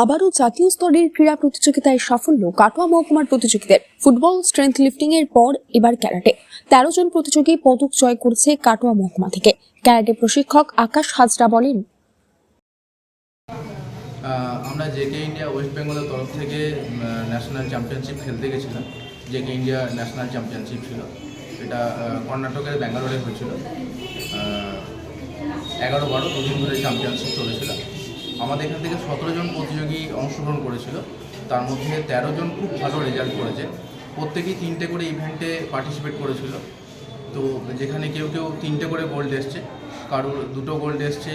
আবারও জাতীয় স্তরের ক্রীড়া প্রতিযোগিতায় সাফল্য কাটোয়া মহকুমার প্রতিযোগীদের। ফুটবল স্ট্রেংথ লিফটিং এর পর এবার ক্যারাটে। তেরো জন প্রতিযোগী পদক জয় করছে কাটোয়া মহকুমা থেকে। ক্যারাটে প্রশিক্ষক আকাশ হাজরা বলেন আমরা জেকে ইন্ডিয়া ওয়েস্ট বেঙ্গলের তরফ থেকে ন্যাশনাল চ্যাম্পিয়নশিপ খেলতে গেছিলাম। জেকে ইন্ডিয়া ন্যাশনাল চ্যাম্পিয়নশিপ ছিল। এটা কর্ণাটকের ব্যাঙ্গালোরে হয়েছিল। এগারো বারো দুদিন ধরে চ্যাম্পিয়নশিপ চলেছিল। আমাদের এখান থেকে সতেরো জন প্রতিযোগী অংশগ্রহণ করেছিল। তার মধ্যে তেরো জন খুব ভালো রেজাল্ট করেছে। প্রত্যেকেই তিনটে করে ইভেন্টে পার্টিসিপেট করেছিল। তো যেখানে কেউ কেউ তিনটে করে গোল্ড এসছে, কারোর দুটো গোল্ড এসছে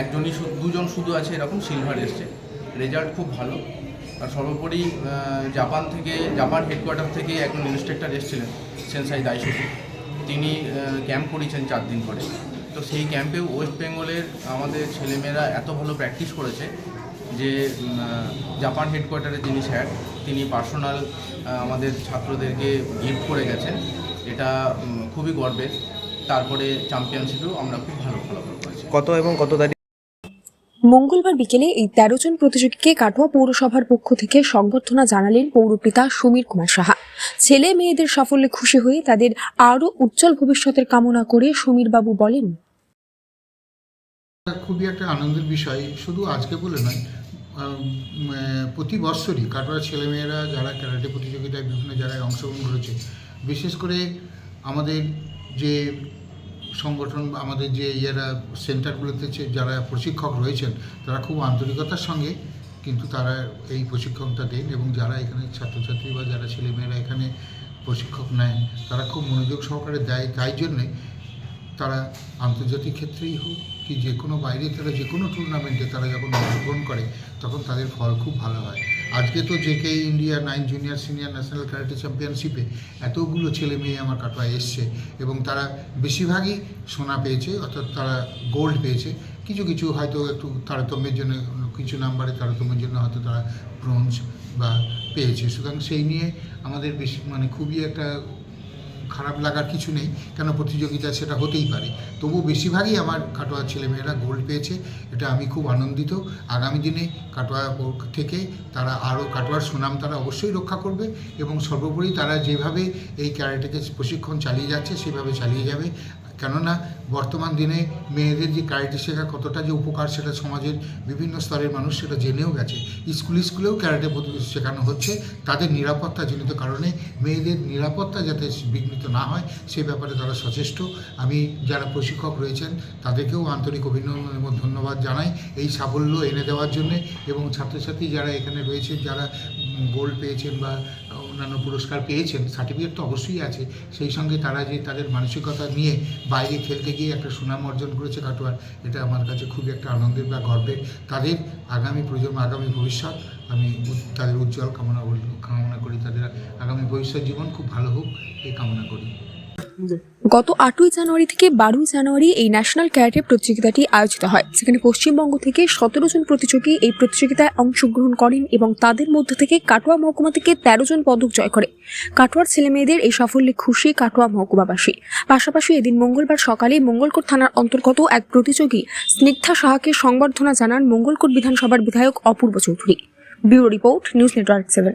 একজনই দুজন শুধু আছে এরকম সিলভার এসছে। রেজাল্ট খুব ভালো। আর সর্বোপরি জাপান থেকে, জাপান হেডকোয়ার্টার থেকে একজন ইনস্ট্রাক্টর এসেছিলেন সেন্সাই দাইসুকি তিনি ক্যাম্প করেছেন চার দিন করে। তো সেই ক্যাম্পে ওয়েস্ট বেঙ্গলের আমাদের ছেলেমেয়েরা এত ভালো প্র্যাকটিস করেছে যে জাপান হেডকোয়ার্টারের যিনি স্যার তিনি পার্সোনাল আমাদের ছাত্রদেরকে গিফট করে গেছেন। এটা খুবই গর্বের। তারপরে চ্যাম্পিয়নশিপেও আমরা খুব ভালো ফলাফল করেছি। কত এবং কত তারিখ? মঙ্গলবার বিকেলে এই তেরো জন প্রতিযোগীকে কাটোয়া পৌরসভার পক্ষ থেকে সংবর্ধনা জানালেন পৌরপিতা সমীর কুমার সাহা। ছেলে মেয়েদের সাফল্যে খুশি হয়ে তাদের আরও উজ্জ্বল ভবিষ্যতের কামনা করে সমীরবাবু বলেন খুবই একটা আনন্দের বিষয়। শুধু আজকে বলে নয় প্রতি বছরই কাটোয়ার ছেলেমেয়েরা যারা ক্যারাটে প্রতিযোগিতায় বিভিন্ন জায়গায় অংশগ্রহণ করেছে, বিশেষ করে আমাদের যে সংগঠন, আমাদের যে ইয়েরা সেন্টারগুলোতে যারা প্রশিক্ষক রয়েছেন, তারা খুব আন্তরিকতার সঙ্গে কিন্তু তারা এই প্রশিক্ষণটা দেন এবং যারা এখানে ছাত্রছাত্রী বা যারা ছেলেমেয়েরা এখানে প্রশিক্ষক নেন, তারা খুব মনোযোগ সহকারে দেয়। তাই জন্যে তারা আন্তর্জাতিক ক্ষেত্রেই হোক কি যে কোনো বাইরে তারা যে কোনো টুর্নামেন্টে তারা যখন অংশগ্রহণ করে, তখন তাদের ফল খুব ভালো হয়। আজকে তো JK India nine junior senior national karate চ্যাম্পিয়নশিপে এতগুলো ছেলে মেয়ে আমার কাটোয়ায় এসছে এবং তারা বেশিরভাগই সোনা পেয়েছে, অর্থাৎ তারা গোল্ড পেয়েছে। কিছু কিছু হয়তো একটু তারতম্যের জন্য, কিছু নাম্বারে তারতম্যের জন্য হয়তো তারা ব্রোঞ্জ বা পেয়েছে। সুতরাং সেই নিয়ে আমাদের বেশি মানে খুবই একটা খারাপ লাগার কিছু নেই, কেন প্রতিযোগিতা সেটা হতেই পারে। তবু বেশিরভাগই আমার কাটোয়া ছেলেমেয়েরা গোল্ড পেয়েছে, এটা আমি খুব আনন্দিত। আগামী দিনে কাটোয়া থেকে তারা আরও কাটোয়ার সুনাম তারা অবশ্যই রক্ষা করবে এবং সর্বোপরি তারা যেভাবে এই ক্যারাটেকে প্রশিক্ষণ চালিয়ে যাচ্ছে, সেভাবে চালিয়ে যাবে। কেননা বর্তমান দিনে মেয়েদের যে ক্যারাটে শেখা কতটা যে উপকার সেটা সমাজের বিভিন্ন স্তরের মানুষ সেটা জেনেও গেছে। স্কুল স্কুলেও ক্যারাটে শেখানো হচ্ছে। তাদের নিরাপত্তাজনিত কারণে মেয়েদের নিরাপত্তা যাতে বিঘ্নিত না হয় সে ব্যাপারে তারা সচেষ্ট। আমি যারা প্রশিক্ষক রয়েছেন তাদেরকেও আন্তরিক অভিনন্দন এবং ধন্যবাদ জানাই এই সাফল্য এনে দেওয়ার জন্যে এবং ছাত্রছাত্রী যারা এখানে রয়েছেন, যারা গোল্ড পেয়েছেন বা অন্যান্য পুরস্কার পেয়েছেন সার্টিফিকেট তো অবশ্যই আছে। সেই সঙ্গে তারা যে তাদের মানসিকতা নিয়ে বাইরে খেলতে গিয়ে একটা সুনাম অর্জন করেছে কাটোয়ার, এটা আমার কাছে খুবই একটা আনন্দের বা গর্বের। তাদের আগামী প্রজন্ম, আগামী ভবিষ্যৎ, আমি তাদের উজ্জ্বল কামনা কামনা করি। তাদের আগামী ভবিষ্যৎ জীবন খুব ভালো হোক, এই কামনা করি। গত আটই জানুয়ারি থেকে বারোই জানুয়ারি এই ন্যাশনাল ক্যারেটে প্রতিযোগিতাটি আয়োজিত হয়। সেখানে পশ্চিমবঙ্গ থেকে সতেরো জন প্রতিযোগী এই প্রতিযোগিতায় অংশগ্রহণ করেন এবং তাদের মধ্যে থেকে কাটোয়া মহকুমা থেকে তেরো জন পদক জয় করে। কাটোয়ার ছেলেমেয়েদের এই সাফল্যে খুশি কাটোয়া মহকুমাবাসী। পাশাপাশি এদিন মঙ্গলবার সকালে মঙ্গলকোট থানার অন্তর্গত এক প্রতিযোগী স্নিগ্ধা সাহাকে সংবর্ধনা জানান মঙ্গলকোট বিধানসভার বিধায়ক Apurba Chowdhury. Bureau report, news network seven.